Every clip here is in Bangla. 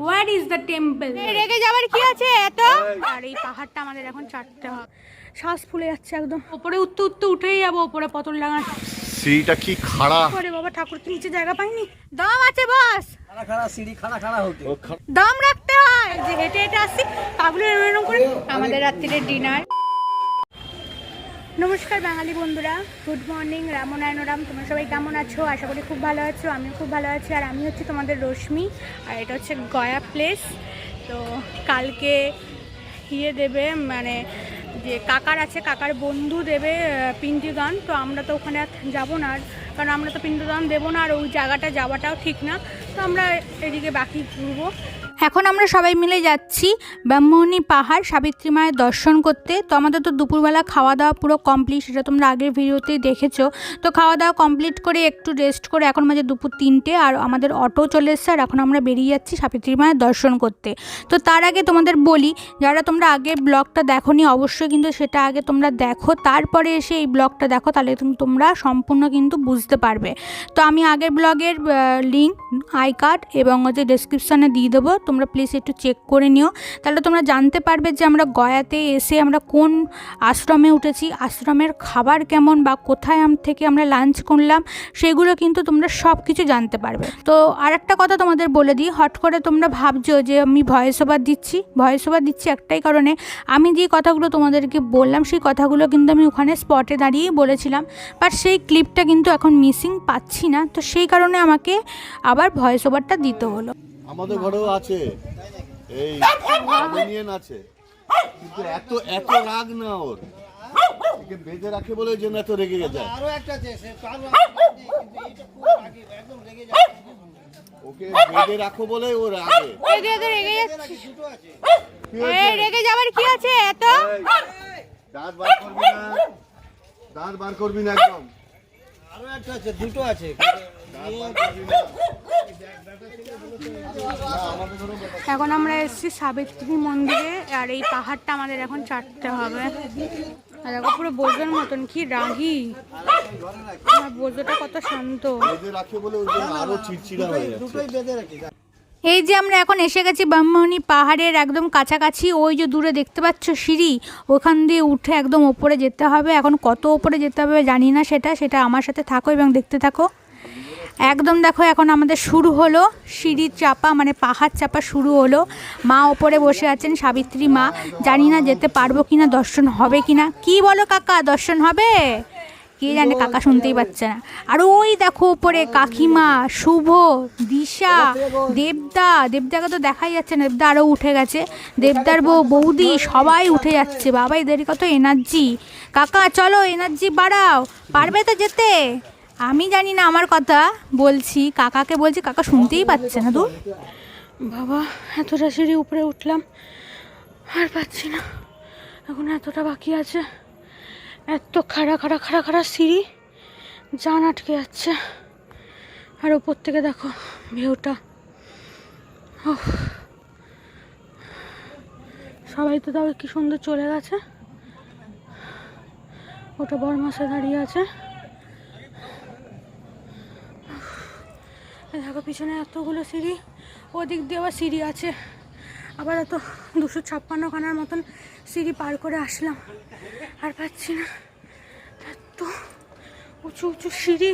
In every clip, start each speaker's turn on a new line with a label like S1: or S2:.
S1: হোয়ার ইজ দ্য টেম্পল রেগে যাবার কি আছে এত? আর এই পাহাড়টা আমাদের এখন চাটতে হবে। শ্বাস ফুলে যাচ্ছে একদম। উপরে উঠতে উঠতে উঠেই যাব ওপরে পতন লাগানো।
S2: সিঁড়িটা কি খাড়া?
S1: করে বাবা ঠাকুর তো নিচে জায়গা পাইনি। দাম আছে বস।
S3: খাড়া খাড়া সিঁড়ি খাড়া খাড়া হতে।
S1: দাম রাখতে হয়। যে হেঁটে হেঁটে আসছি পাগুলো এরম এরম করে আমাদের রাত্রিতে ডিনার। নমস্কার বাঙালি বন্ধুরা। গুড মর্নিং রামনায়নরাম তোমরা সবাই কেমন আছো? আশা করি খুব ভালো আছো, আমিও খুব ভালো আছি। আর আমি হচ্ছে তোমাদের রশ্মি, আর এটা হচ্ছে গয়া প্লেস তো কালকে ইয়ে দেবে মানে যে কাকার আছে, কাকার বন্ধু দেবে গান তো আমরা তো ওখানে যাব না, আর কারণ আমরা তো পিণ্ডি গান দেবো না, আর ওই জায়গাটা যাওয়াটাও ঠিক না। তো আমরা এদিকে বাকি ঘুরবো। এখন আমরা সবাই মিলে যাচ্ছি ব্রাহ্মণী পাহাড়, সাবিত্রী মায়ের দর্শন করতে। তো আমাদের তো দুপুরবেলা খাওয়া দাওয়া পুরো কমপ্লিট সেটা তোমরা আগের ভিডিওতেই দেখেছ। তো খাওয়া দাওয়া কমপ্লিট করে একটু রেস্ট করে এখন মাঝে দুপুর তিনটে আর আমাদের অটো চলে এসছে আর এখন আমরা বেরিয়ে যাচ্ছি সাবিত্রী মায়ের দর্শন করতে। তো তার আগে তোমাদের বলি, যারা তোমরা আগের ব্লগটা দেখো নি অবশ্যই কিন্তু সেটা আগে তোমরা দেখো, তারপরে এসে এই ব্লগটা দেখো, তাহলে তোমরা সম্পূর্ণ কিন্তু বুঝতে পারবে। তো আমি আগের ব্লগের লিঙ্ক আই কার্ড এবং হচ্ছে ডেসক্রিপশানে দিয়ে দেবো। তোমরা প্লিজ একটু চেক করে নিও। তাহলে তোমরা জানতে পারবে যে আমরা গয়াতে এসে আমরা কোন আশ্রমে উঠেছি, আশ্রমের খাবার কেমন বা কোথায় থেকে আমরা লাঞ্চ করলাম, সেগুলো কিন্তু তোমরা সব কিছু জানতে পারবে। তো আর একটা কথা তোমাদের বলে দিই, হট করে তোমরা ভাবছ যে আমি ভয়েস ওভার দিচ্ছি, ভয়েস ওভার দিচ্ছি একটাই কারণে আমি যে কথাগুলো তোমাদেরকে বললাম, সেই কথাগুলো কিন্তু আমি ওখানে স্পটে দাঁড়িয়েই বলেছিলাম বাট সেই ক্লিপটা কিন্তু এখন মিসিং পাচ্ছি না, তো সেই কারণে আমাকে আবার ভয়েস ওভারটা দিতে হলো।
S2: আমাদের ঘরেও আছে। এই ইউনিয়ন আছে। কিন্তু এত এত রাগ না ওর। ওকে বেঁধে রাখে বলে ওই জন্য এত রেগে যায়।
S3: আরও একটা আছে সে তার একদম লেগে
S2: ওকে বেঁধে রাখো বলে ও রাগে।
S1: রেগে রেগে রেগে যাচ্ছে।
S3: দুটো আছে।
S1: এই রেগে যাবার কি আছে এত?
S2: দাঁত বার করবি না। দাঁত বার করবি না একদম।
S3: আরও একটা আছে দুটো আছে।
S2: দাঁত বার করবি না
S1: এখন আমরা এসেছি সাবিত্রী মন্দিরে আর এই পাহাড়টা আমাদের এখন চাটতে হবে। আর দেখো পুরো বোঝোর মতন কি রাগি। আমার বোঝোটা কত শান্ত।
S2: রাখে বলে আরও চিড়চিড়া হয়ে যাচ্ছে।
S3: বেঁধে রাখি
S1: এই যে আমরা এখন এসে গেছি ব্রাহ্মণী পাহাড়ের একদম কাছাকাছি, ওই যে দূরে দেখতে পাচ্ছ সিঁড়ি, ওখান দিয়ে উঠে একদম ওপরে যেতে হবে। এখন কত ওপরে যেতে হবে জানি না সেটা সেটা আমার সাথে থাকো এবং দেখতে থাকো। একদম দেখো এখন আমাদের শুরু হলো সিঁড়ি চাপা মানে পাহাড় চাপা শুরু হলো। মা ওপরে বসে আছেন, সাবিত্রী মা। জানি না যেতে পারব কিনা, দর্শন হবে কিনা। কি বলো কাকা, দর্শন হবে? কে জানে কাকা শুনতেই পাচ্ছে না। আর ওই দেখো উপরে কাকিমা, শুভ, দিশা, দেবদা, দেবদাকে তো দেখাই যাচ্ছে না, দেবদা আরও উঠে গেছে। দেবদার বউ, বৌদি সবাই উঠে যাচ্ছে। বাবা, এদের কত এনার্জি। কাকা, চলো এনার্জি বাড়াও। পারবে তো যেতে? আমি জানি না আমার কথা, বলছি। কাকাকে বলছি, কাকা শুনতেই পাচ্ছে না দূর। বাবা, এতটা সিঁড়ি উপরে উঠলাম, আর পাচ্ছি না। এখন এতটা বাকি আছে। এত খাড়া খাড়া খাড়া খাড়া সিঁড়ি, জান আটকে যাচ্ছে। আর ওপর থেকে দেখো ভিউটা। সবাই তো তাও কি সুন্দর চলে গেছে। ওটা বড় মাসে দাঁড়িয়ে আছে। দেখো পিছনে এতগুলো সিঁড়ি, ওদিক দিয়ে আবার সিঁড়ি আছে। আবার এত দুশো ছাপ্পান্ন খানার মতন সিঁড়ি পার করে আসলাম। আর পাচ্ছি না। এত উঁচু উঁচু সিঁড়ি।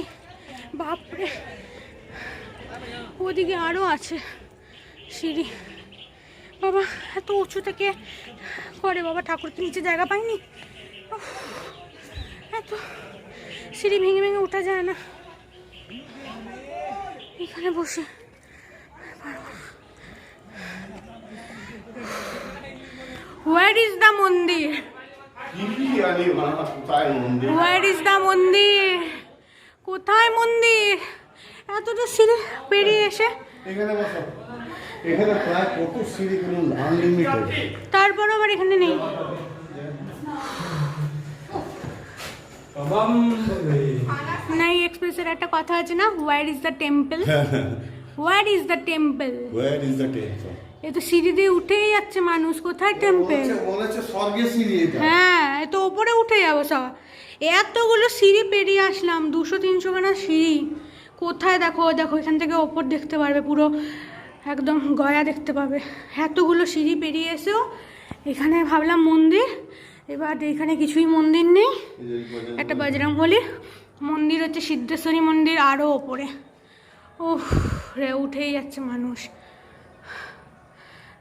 S1: বাপরে। ওদিকে আরও আছে সিঁড়ি। বাবা, এত উঁচু থেকে করে বাবা, ঠাকুর তো নিচে জায়গা পাইনি? এত সিঁড়ি ভেঙে ভেঙে ওঠা যায় না। এখানে বসে where is the mandir where is the mandir কোথায় মন্দির? এতটা সিঁড়ি পেরিয়ে এসে।
S2: এখানে বসো এখানে প্রায় কত সিঁড়ি কিন্তু আনলিমিটেড
S1: তারপর আবার এখানে নেই। না এই এক্সপ্রেসের একটা কথা আছে না? Where is the temple where is the temple
S2: where is the temple
S1: এ তো সিঁড়ি দিয়ে উঠেই যাচ্ছে মানুষ। কোথায় টেম্পল
S2: হচ্ছে স্বর্গের সিঁড়ি এটা।
S1: হ্যাঁ এ তো ওপরে উঠে যাব সব। এতগুলো সিঁড়ি পেরিয়ে আসলাম দুশো তিনশো খানা সিঁড়ি। কোথায় দেখো দেখো এখান থেকে ওপর দেখতে পারবে পুরো। একদম গয়া দেখতে পাবে। এতগুলো সিঁড়ি পেরিয়ে এসেও এখানে ভাবলাম মন্দির। এবার এখানে কিছুই মন্দির নেই। একটা বজরং মন্দির হচ্ছে সিদ্ধেশ্বরী মন্দির আরও ওপরে। ও রে উঠেই যাচ্ছে মানুষ।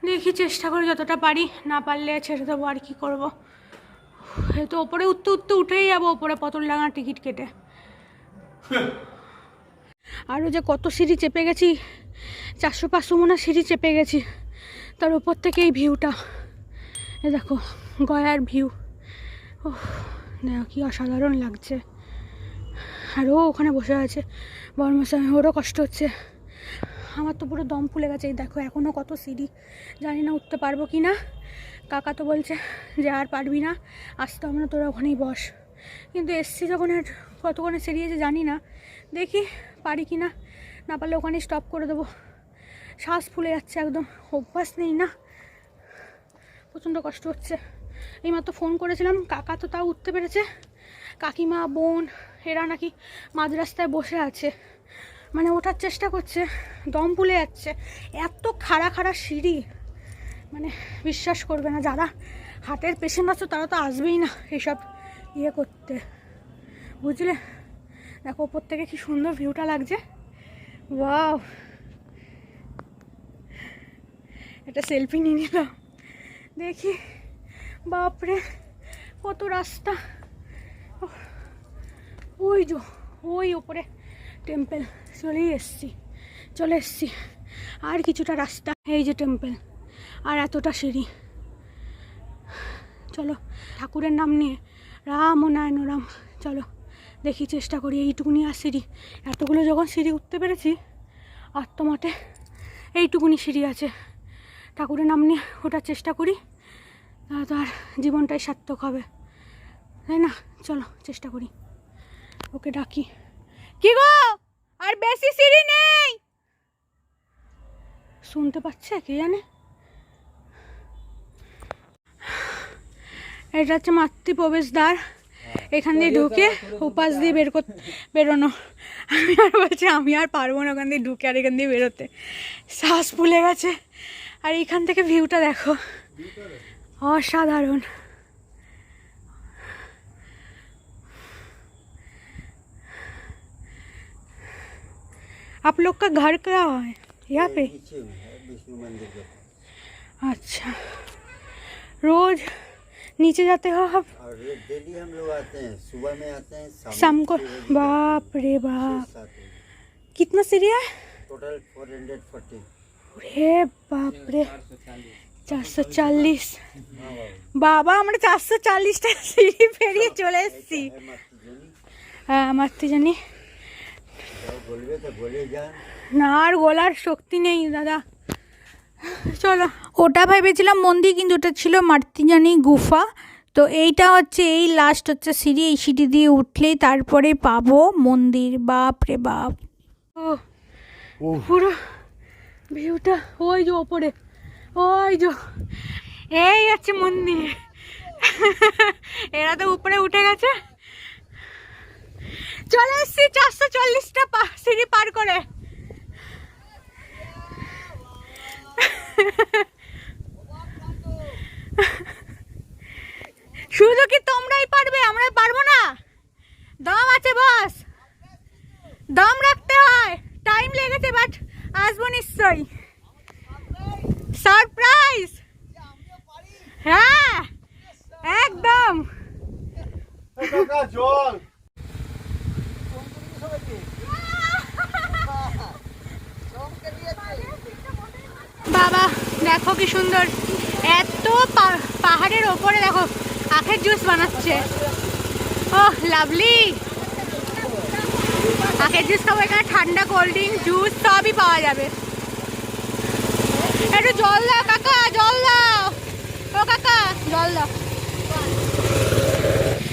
S1: দেখি চেষ্টা করে যতটা পারি, না পারলে ছেড়ে দেবো, আর কী করব? তো ওপরে উঠতে উঠতে উঠেই যাব, ওপরে পতল ডাঙার টিকিট কেটে। আরও যে কত সিঁড়ি চেপে গেছি, চারশো পাঁচশো মনে সিঁড়ি চেপে গেছি, তার উপর থেকে এই ভিউটা। এ দেখো, গয়ার ভিউ। ও দেখো কি অসাধারণ লাগছে। আরও ওখানে বসে আছে বর্মশাই ওরও কষ্ট হচ্ছে। আমার তো পুরো দম ফুলে গেছে। এই দেখো এখনও কত সিঁড়ি। জানি না উঠতে পারব কি না। কাকা তো বলছে যে আর পারবি না। আসতে হবে না তোরা ওখানেই বস। কিন্তু এসছি যখন আর কতক্ষণে সেরিয়েছে জানি না। দেখি পারি কি না। না পারলে ওখানেই স্টপ করে দেবো। শ্বাস ফুলে যাচ্ছে একদম। অভ্যাস নেই না। প্রচণ্ড কষ্ট হচ্ছে। এইমাত্র ফোন করেছিলাম। কাকা তো তাও উঠতে পেরেছে। কাকিমা, বোন, এরা নাকি মাঝ রাস্তায় বসে আছে। মানে ওঠার চেষ্টা করছে, দম ফুলে যাচ্ছে। এত খাড়া খাড়া সিঁড়ি মানে বিশ্বাস করবে না, যারা হার্টের পেশেন্ট আছে তারা তো আসবেই না এসব ইয়ে করতে। বুঝলে? দেখো, ওপর থেকে কি সুন্দর ভিউটা লাগছে। ওয়াও! একটা সেলফি নিয়ে নিলাম। দেখি। বাপরে, কত রাস্তা। ওই যো, ওই ওপরে টেম্পেল। চলেই এসছি, চলে এসছি। আর কিছুটা রাস্তা, এই যে টেম্পেল আর এতটা সিঁড়ি। চলো, ঠাকুরের নাম নিয়ে রাম ও নারায়ণ রাম, চলো, দেখি চেষ্টা করি এইটুকুনি আর সিঁড়ি। এতগুলো যখন সিঁড়ি উঠতে পেরেছি আর তো মাঠে এইটুকুনি সিঁড়ি আছে। ঠাকুরের নাম নিয়ে ওঠার চেষ্টা করি তাহলে তো আর জীবনটাই সার্থক হবে। তাই না? চলো, চেষ্টা করি। ওকে ডাকি। কি গো? আর বেশি সিঁড়ি নেই। শুনতে পাচ্ছে কে জানে? এটা হচ্ছে মাতৃ প্রবেশদ্বার। এখান দিয়ে ঢুকে উপাস দিয়ে বের কর বেরোনো। আমি আর বলছি, আমি আর পারব না ওখান দিয়ে ঢুকে আর এখান দিয়ে বেরোতে। শ্বাস ফুলে গেছে। আর এখান থেকে ভিউটা দেখো। অসাধারণ। आप लोग का घर क्या है यहाँ पे
S3: नीचे में है विष्णु मंदिर के
S1: अच्छा रोज नीचे जाते हो आप
S3: और ये डेली हम लोग आते हैं सुबह में आते हैं
S1: शाम को
S3: छह बजे
S1: बाप रे
S3: छह,
S1: बाप
S3: सात बजे।
S1: कितना सीढ़ी है
S3: टोटल फोर हंड्रेड फोर्टी
S1: রে বাপ রে চারশো চাল্লিশ
S3: हाँ बाबू
S1: বাবা আমরা চারশো চাল্লিশটা সিঁড়ি পেরিয়ে চলে এসেছি
S3: है मास्टर जोनी
S1: হ্যাঁ আমার তো জানি না আর গলার শক্তি নেই দাদা। চলো ওটা ভেবেছিলাম মন্দির কিন্তু ওটা ছিল মাতৃজানি গুফা। তো এইটা হচ্ছে এই লাস্ট হচ্ছে সিঁড়ি এই সিঁড়ি দিয়ে উঠলেই তারপরে পাবো মন্দির বাপ রে বাপ ও
S2: ও
S1: পুরো ভিউটা ওই যে ওপরে ওই যে এই আছে মন্দির। এরা তো উপরে উঠে গেছে। চলে এসছি, চারশো চল্লিশটা সিঁড়ি পার করে। শুধু কি তোমরাই পারবে? আমরা পারব না? দম আছে, বস। দম রাখতে হয়। টাইম লেগেছে বাট আসব নিশ্চয়ই। সারপ্রাইজ হ্যাঁ একদম
S2: কাকা জল
S1: বাবা দেখো কি সুন্দর এত পা- পাহাড়ের ওপরে দেখো আখের জুস বানাচ্ছে। ও লাভলি। আখের জুস খাব এখানে ঠান্ডা কোল্ড ড্রিঙ্ক জুস সবই পাওয়া যাবে। একটু জল দাও কাকা জল দাও। ও কাকা জল দাও।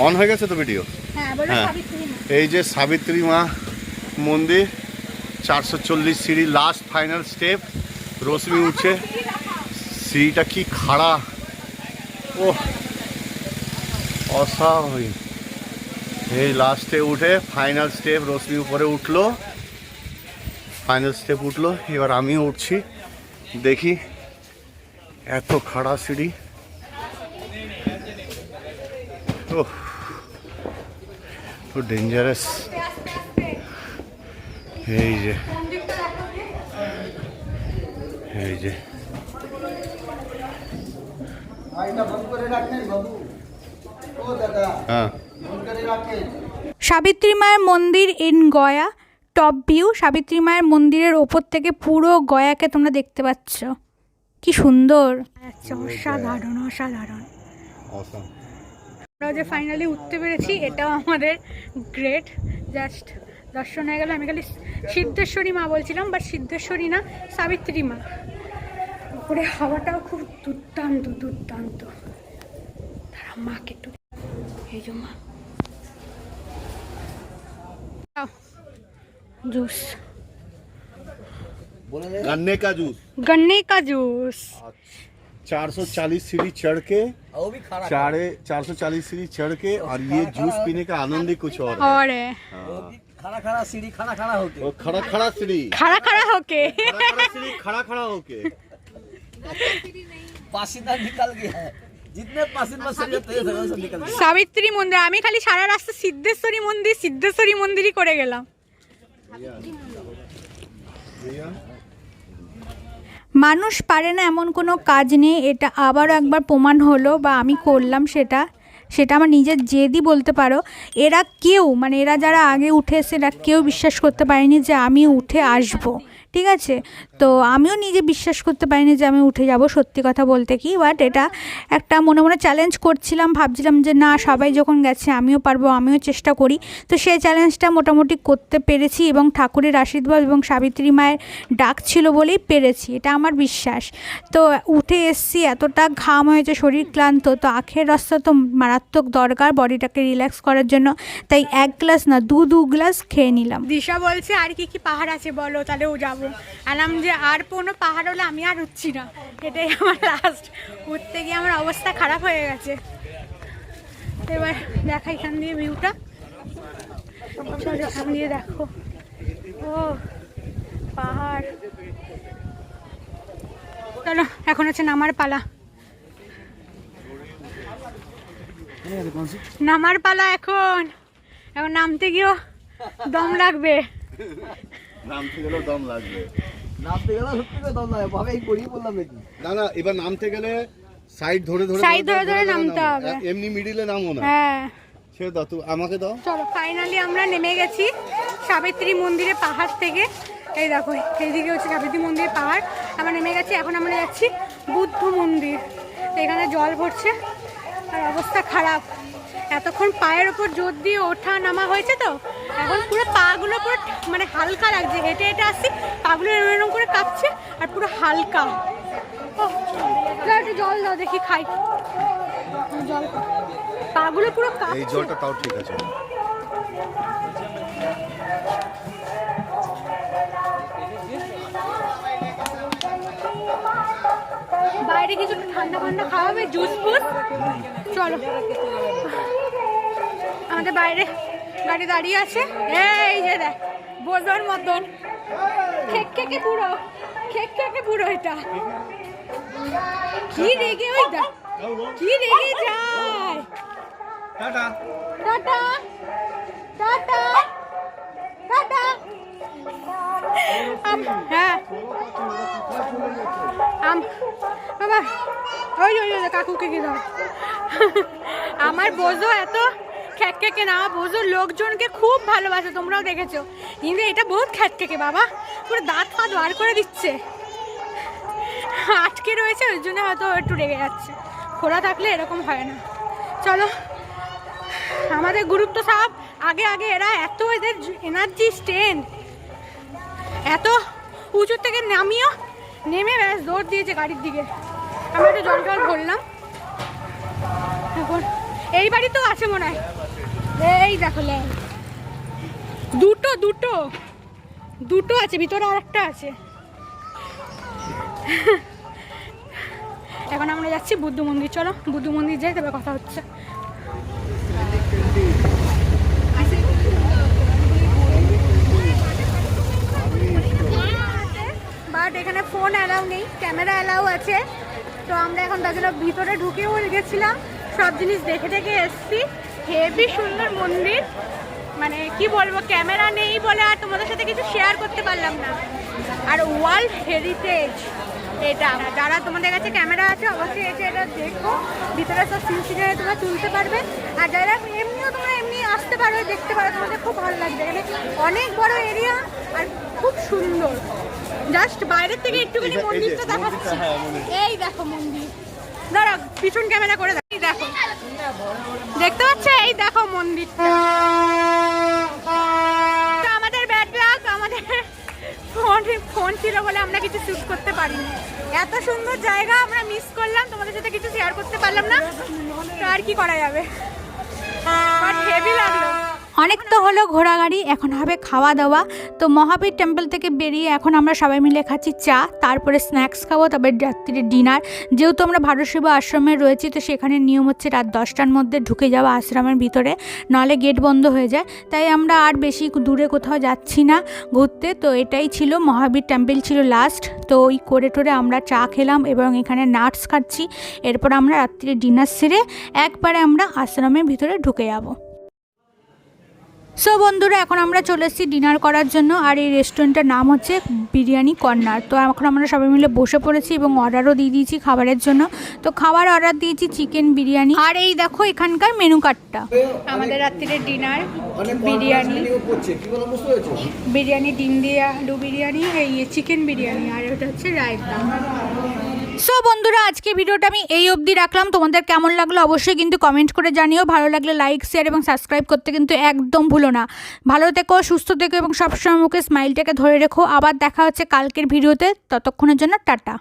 S2: অন হয়ে গেছে তো ভিডিও
S1: হ্যাঁ
S2: হ্যাঁ। এই যে সাবিত্রী মা মন্দির চারশো চল্লিশ সিঁড়ি লাস্ট ফাইনাল স্টেপ রশ্মি উঠছে। সিঁড়িটা কি খাড়া? ও অস্বাভাবিক। এই লাস্টে উঠে ফাইনাল স্টেপ রশ্মি উপরে উঠল। ফাইনাল স্টেপ উঠল, এবার আমিও উঠছি। দেখি, এত খাড়া সিঁড়ি। তো ডেঞ্জারাস এই যে এই যে
S3: এটা বন্ধ করে রাখেন বাবু ও দাদা
S2: হ্যাঁ
S3: বন্ধ করে রাখেন
S1: সাবিত্রী মায়ের মন্দির in Gaya top view. Savitri মায়ের মন্দিরের ওপর থেকে পুরো গয়াকে তোমরা দেখতে পাচ্ছ। কি সুন্দর। আচ্ছা অসাধারণ। অসাধারণ আমরা যে ফাইনালি উঠতে পেরেছি এটাও আমাদের গ্রেট জাস্ট দর্শন হয়ে গেল। আমি খালি সিদ্ধেশ্বরী মা বলছিলাম বাট সিদ্ধেশ্বরী না সাবিত্রী মা। উপরে হাওয়াটাও খুব দুর্দান্ত দুর্দান্ত তারা মাকে একটু এই যে মা জুস
S2: गन्ने का जूस
S1: गन्ने का जूस
S2: 440 सीढ़ी चढ़ के
S3: वो भी खड़ा
S2: चारे 440 सीढ़ी चढ़ के और ये जूस पीने का आनंद ही कुछ और है
S1: और है
S3: वो भी खड़ा खड़ा सीढ़ी खड़ा खड़ा होके
S2: वो खड़ा खड़ा सीढ़ी
S1: खड़ा खड़ा होके
S2: खड़ा खड़ा सीढ़ी खड़ा खड़ा होके
S3: पासीना निकल गया है जितने पासीना शरीर तेज है सब निकल गया
S1: সাবিত্রী মন্দির আমি খালি সারা রাস্তা সিদ্ধেশ্বরী মন্দির সিদ্ধেশ্বরী মন্দিরই করে গেলাম
S2: भैया
S1: মানুষ পারে না এমন কোনো কাজ নেই এটা আবারও একবার প্রমাণ হলো বা আমি করলাম সেটা সেটা আমার নিজের জেদই বলতে পারো এরা কেউ মানে এরা যারা আগে উঠে এসে এরা কেউ বিশ্বাস করতে পারেনি যে আমি উঠে আসবো ঠিক আছে? তো আমিও নিজে বিশ্বাস করতে পারিনি যে আমি উঠে যাব সত্যি কথা বলতে কি বাট এটা একটা মনে মনে চ্যালেঞ্জ করছিলাম। ভাবছিলাম যে না, সবাই যখন গেছে আমিও পারব, আমিও চেষ্টা করি। তো সেই চ্যালেঞ্জটা মোটামুটি করতে পেরেছি এবং ঠাকুরের আশীর্বাদ এবং সাবিত্রী মায়ের ডাক ছিল বলেই পেরেছি। এটা আমার বিশ্বাস। তো উঠে এসছি, এতটা ঘাম হয়েছে, শরীর ক্লান্ত, তো আখের রাস্তা তো মারাত্মক দরকার বডিটাকে রিল্যাক্স করার জন্য। তাই এক গ্লাস না, দু দু গ্লাস খেয়ে নিলাম। দিশা বলছে, আর কি কি পাহাড় আছে বলো, তাহলে ও যাব। আলাম যে আর কোনো পাহাড় হলে আমি আর উঠছি না। এটাই আমার লাস্ট উঠতে গিয়ে আমার অবস্থা খারাপ হয়ে গেছে। এবার দেখা এখান দিয়ে ভিউটা এখান দিয়ে দেখো। ও, পাহাড়। চলো, এখন হচ্ছে নামার পালা। নামার পালা এখন। এখন নামতে গিয়েও দম লাগবে।
S2: নামতে গেলেও দম লাগবে।
S3: নামতে গেলে সত্যি করে দম লাগে ভাবে এই করি বললাম নাকি?
S2: না না এবার নামতে গেলে সাইড ধরে ধরে
S1: Side ধরে ধরে নামতে
S2: নামো।
S1: হবে।
S2: এমনি মিডিলে নামো না।
S1: হ্যাঁ।
S2: সে দাও তুমি আমাকে দাও।
S1: চলো ফাইনালি আমরা নেমে গেছি সাবিত্রী মন্দিরে পাহাড় থেকে। এই দেখো এইদিকে হচ্ছে সাবিত্রী মন্দিরের পাহাড়। আমরা নেমে গেছি এখন আমরা যাচ্ছি বুদ্ধ মন্দির। এখানে জল ভরছে আর অবস্থা খারাপ। এতক্ষণ পায়ের ওপর জোর দিয়ে ওঠা নামা হয়েছে তো? এখন পুরো পাগুলো পুরো মানে হালকা লাগছে। হেঁটে হেঁটে আসছি পাগুলো এরম এরম করে কাঁপছে আর পুরো হালকা। একটু জল দাও দেখি খাই। জল পাগুলো পুরো
S2: এই জলটা তাও ঠিক আছে।
S1: বাইরে কিছু ঠান্ডা ঠান্ডা খাওয়াবে জুস ফুস? চলো। আমাদের বাইরে গাড়ি দাঁড়িয়ে আছে। এই যে দেখ বোঝার মতন। খেক খেকে পুরো খেক খেকে পুরো এটা। কি রেগে ওই দেখ কি রেগে যায়।
S2: টাটা।
S1: Tata tata tata. হ্যাঁ। আম বাবা ওই ওই কাকুকে কি দাও। আমার বোঝো এত খ্যাটকেকে না বোঝো লোকজনকে খুব ভালোবাসে, তোমরাও দেখেছ। কিন্তু এটা বহুত খ্যাটকেকে বাবা। পুরো দাঁত ফাঁত বার করে দিচ্ছে। আটকে রয়েছে, ওই জন্য হয়তো একটু রেগে যাচ্ছে। খোলা থাকলে এরকম হয় না। চলো, আমাদের গ্রুপ তো সব আগে আগে এরা এত এদের এনার্জি স্ট্রেন এত উঁচুর থেকে নামিও, নেমে ব্যাস দৌড় দিয়েছে গাড়ির দিকে। আমরা একটু জল জল ভরলাম। এখন এই বাড়ি তো আছে মনে হয়। এই দেখো দুটো দুটো। দুটো আছে, ভিতরে আর একটা আছে। এখন আমরা যাচ্ছি বুদ্ধ মন্দির। চলো, বুদ্ধ মন্দির যাই তবে কথা হচ্ছে। বাট এখানে ফোন অ্যালাউ নেই, ক্যামেরা অ্যালাউ আছে। তো আমরা এখন জন্য ভিতরে ঢুকেও গেছিলাম। সব জিনিস দেখে দেখে এসছি। হেভি সুন্দর মন্দির। মানে কি বলব ক্যামেরা নেই বলে আর তোমাদের সাথে কিছু শেয়ার করতে পারলাম না। আর ওয়ার্ল্ড হেরিটেজ এটা যারা তোমাদের কাছে ক্যামেরা আছে অবশ্যই এসে এটা দেখো। ভিতরে সব সিন সিনারি তোমরা তুলতে পারবে। আর যারা এমনিও তোমরা এমনি আসতে পারো দেখতে পারো তোমাদের খুব ভালো লাগবে। এখানে অনেক বড় এরিয়া আর খুব সুন্দর। জাস্ট বাইরের থেকে একটুখানি মন্দিরটা দেখাচ্ছি। এই দেখো মন্দির। দাঁড়া পিছন ক্যামেরা করে দেখো। দেখতে পাচ্ছ? এই দেখো মন্দিরটা। তো আমাদের ব্যাড লাক আমাদের ফোন ফোন ছিল বলে আমরা কিছু চুজ করতে পারিনি। এত সুন্দর জায়গা আমরা মিস করলাম তোমাদের সাথে কিছু শেয়ার করতে পারলাম না। তো আর কি করা যাবে? হেভি লাগল। অনেক তো হলো ঘোরাগাড়ি এখন হবে খাওয়া দাওয়া তো মহাবীর টেম্পল থেকে বেরিয়ে এখন আমরা সবাই মিলে খাচ্ছি চা, তারপরে স্ন্যাক্স খাব তারপরে রাত্রির ডিনার যেহেতু আমরা ভারত সেবা আশ্রমে রয়েছি, তো সেখানে নিয়ম হচ্ছে রাত দশটার মধ্যে ঢুকে যাওয়া আশ্রমের ভিতরে নাহলে গেট বন্ধ হয়ে যায়। তাই আমরা আর বেশি দূরে কোথাও যাচ্ছি না ঘুরতে। তো এটাই ছিল মহাবীর টেম্পল ছিল লাস্ট তো ওই করে টোরে আমরা চা খেলাম এবং এখানে নাটস খাচ্ছি। এরপর আমরা রাত্রির ডিনার সেরে একবারে আমরা আশ্রমের ভিতরে ঢুকে যাব। সো বন্ধুরা এখন আমরা চলে এসেছি ডিনার করার জন্য আর এই রেস্টুরেন্টের নাম হচ্ছে বিরিয়ানি কর্নার। তো এখন আমরা সবাই মিলে বসে পড়েছি এবং অর্ডারও দিয়ে দিয়েছি খাবারের জন্য। তো খাবার অর্ডার দিয়েছি চিকেন বিরিয়ানি। আর এই দেখো এখানকার মেনু কার্ডটা। আমাদের রাত্রিরে ডিনার বিরিয়ানি। বিরিয়ানি ডিম দিয়ে আলু বিরিয়ানি এই চিকেন বিরিয়ানি আর ওটা হচ্ছে রায়তা। সো বন্ধুরা, আজকে ভিডিওটা আমি এই অবধি রাখলাম। তোমাদের কেমন লাগল অবশ্যই কিন্তু কমেন্ট করে জানিও। ভালো লাগলে লাইক শেয়ার এবং সাবস্ক্রাইব করতে কিন্তু একদম ভুলো না। ভালো থেকো, সুস্থ থেকো এবং সবসময় মুখে স্মাইলটাকে ধরে রেখো। আবার দেখা হচ্ছে কালকের ভিডিওতে। ততক্ষণের জন্য টাটা।